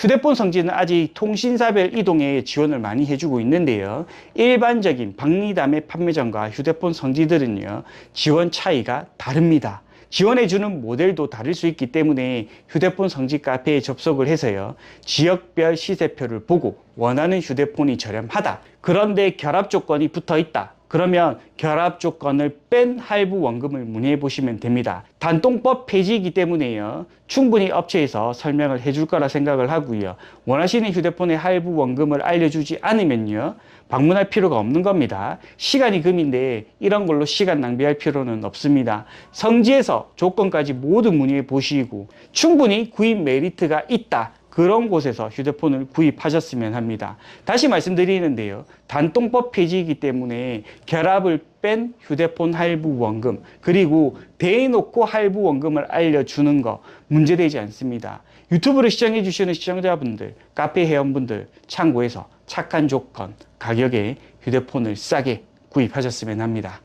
휴대폰 성지는 아직 통신사별 이동에 지원을 많이 해주고 있는데요. 일반적인 박리담의 판매점과 휴대폰 성지들은요, 지원 차이가 다릅니다. 지원해주는 모델도 다를 수 있기 때문에 휴대폰 성지 카페에 접속을 해서요, 지역별 시세표를 보고 원하는 휴대폰이 저렴하다. 그런데 결합 조건이 붙어 있다. 그러면 결합 조건을 뺀 할부 원금을 문의해 보시면 됩니다. 단통법 폐지이기 때문에요. 충분히 업체에서 설명을 해줄 거라 생각을 하고요. 원하시는 휴대폰의 할부 원금을 알려주지 않으면요. 방문할 필요가 없는 겁니다. 시간이 금인데 이런 걸로 시간 낭비할 필요는 없습니다. 성지에서 조건까지 모두 문의해 보시고 충분히 구입 메리트가 있다. 그런 곳에서 휴대폰을 구입하셨으면 합니다. 다시 말씀드리는데요. 단통법 폐지이기 때문에 결합을 뺀 휴대폰 할부 원금 그리고 대놓고 할부 원금을 알려주는 거 문제되지 않습니다. 유튜브를 시청해 주시는 시청자분들, 카페 회원분들 참고해서 착한 조건, 가격에 휴대폰을 싸게 구입하셨으면 합니다.